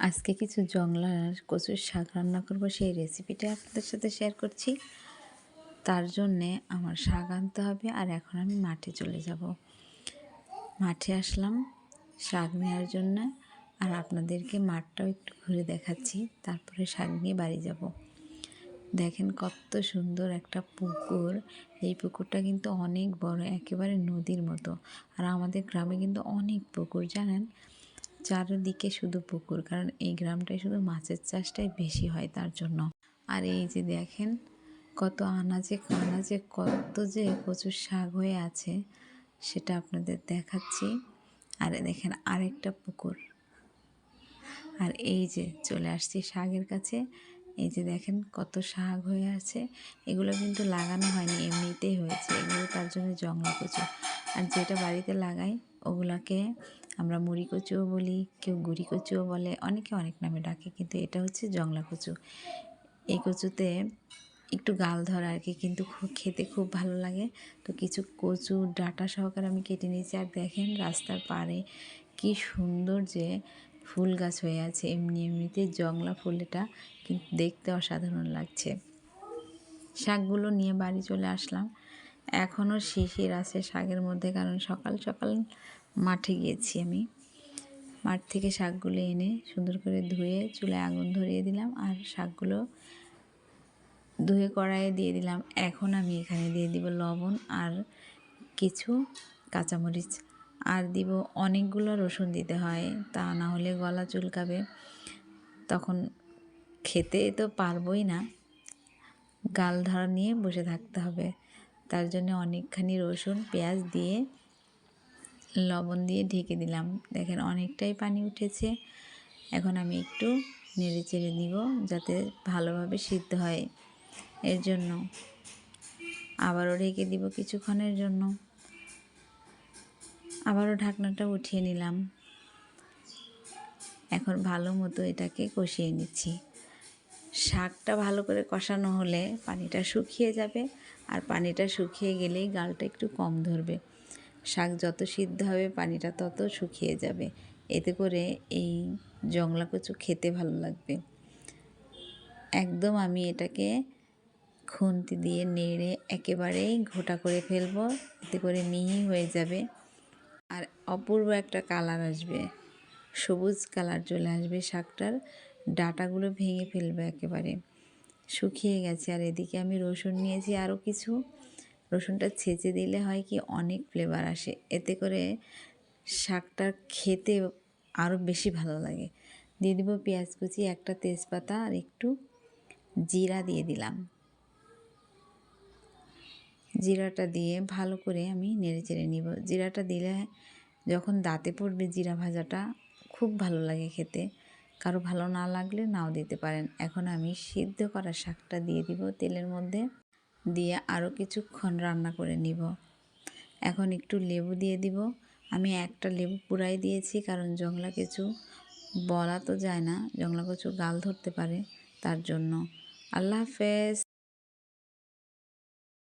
আজকে কিছু জংলার কচুর শাক রান্না করব, সেই রেসিপিটা আপনাদের সাথে শেয়ার করছি। তার জন্যে আমার শাক আনতে হবে আর এখন আমি মাঠে চলে যাব। মাঠে আসলাম শাক নেওয়ার জন্য আর আপনাদেরকে মাঠটাও একটু ঘুরে দেখাচ্ছি, তারপরে শাক নিয়ে বাড়ি যাব। দেখেন কত সুন্দর একটা পুকুর, এই পুকুরটা কিন্তু অনেক বড়, একেবারে নদীর মতো। আর আমাদের গ্রামে কিন্তু অনেক পুকুর, জানেন? চারিদিকে শুধু পুকুর, কারণ এই গ্রামটায় শুধু মাছের চাষটাই বেশি হয় তার জন্য। আর এই যে দেখেন, কত আনাজে কানাজে কত যে কচুর শাক হয়ে আছে, সেটা আপনাদের দেখাচ্ছি। আর দেখেন আরেকটা পুকুর। আর এই যে চলে আসছি শাকের কাছে। এই যে দেখেন কত শাক হয়ে আছে। এগুলো কিন্তু লাগানো হয়নি, এমনিতেই হয়েছে। এগুলো তার জন্য জংলা কচু। আর যেটা বাড়িতে লাগাই, ওগুলাকে আমরা মুড়ি কচুও বলি, কেউ গুড়ি কচুও বলে, অনেকে অনেক নামে ডাকে, কিন্তু এটা হচ্ছে জংলা কচু। এই কচুতে একটু গাল ধরা আর কি, কিন্তু খেতে খুব ভালো লাগে। তো কিছু কচু ডাটা সহকারে আমি কেটে নিয়েছি, আর দেখেন রাস্তার পাড়ে কি সুন্দর যে ফুল গাছ হয়ে আছে, এমনি এমনিতে জংলা ফুল এটা, কিন্তু দেখতে অসাধারণ লাগছে। শাকগুলো নিয়ে বাড়ি চলে আসলাম। এখনও শিশির আছে শাকের মধ্যে, কারণ সকাল সকাল মাঠে গিয়েছি আমি। মাঠ থেকে শাকগুলো এনে সুন্দর করে ধুয়ে চুলায় আগুন ধরিয়ে দিলাম আর শাকগুলো ধুয়ে কড়াইয়ে দিয়ে দিলাম। এখন আমি এখানে দিয়ে দিব লবণ আর কিছু কাঁচামরিচ। আর দিব অনেকগুলো রসুন দিতে হয়, তা না হলে গলা চুলকাবে। তখন খেতে তো পারবই না। গাল ধরা নিয়ে বসে থাকতে হবে। তার জন্য অনেকখানি রসুন, পেঁয়াজ দিয়ে লবণ দিয়ে ঢেকে দিলাম। দেখেন অনেকটাই পানি উঠেছে। এখন আমি একটু নেড়ে চেড়ে দিব যাতে ভালোভাবে সিদ্ধ হয়। এর জন্য আবারও ঢেকে দিব কিছুক্ষণের জন্য। আবারও ঢাকনাটা উঠিয়ে নিলাম। এখন ভালো মতো এটাকে কষিয়ে নিচ্ছি। শাকটা ভালো করে কষানো হলে পানিটা শুকিয়ে যাবে। আর পানিটা শুকিয়ে গেলেই গালটা একটু কম ধরবে। শাক যত সিদ্ধ হবে, পানিটা তত শুকিয়ে যাবে। এতে করে এই জংলা কচু খেতে ভালো লাগবে। একদম আমি এটাকে খুন্তি দিয়ে নেড়ে একেবারেই ঘোটা করে ফেলব, এতে করে মিহি হয়ে যাবে। আর অপূর্ব একটা কালার আসবে, সবুজ কালার চলে আসবে শাকটার। ডাটাগুলো ভেঙে ফেলবে একেবারে। শুকিয়ে গেছে, আর এদিকে আমি রসুন নিয়েছি আরও কিছু। রসুনটা ছেঁচে দিলে হয় কি অনেক ফ্লেভার আসে। এতে করে শাকটা খেতে আরও বেশি ভালো লাগে। দিয়ে দিব পেঁয়াজ কুচি, একটা তেজপাতা আর একটু জিরা দিয়ে দিলাম। জিরাটা দিয়ে ভালো করে আমি নেড়ে চেড়ে নিব। জিরাটা দিলে যখন দাঁতে পড়বে জিরা ভাজাটা খুব ভালো লাগে খেতে। কারও ভালো না লাগলে নাও দিতে পারেন। এখন আমি সিদ্ধ করা শাকটা দিয়ে দিব তেলের মধ্যে। দিয়ে আরও কিছুক্ষণ রান্না করে নিব। এখন একটু লেবু দিয়ে দিব। আমি একটা লেবু পুরাই দিয়েছি, কারণ জংলা কিছু বলা তো যায় না, জংলা কিছু গাল ধরতে পারে তার জন্য। আল্লাহ হাফেজ।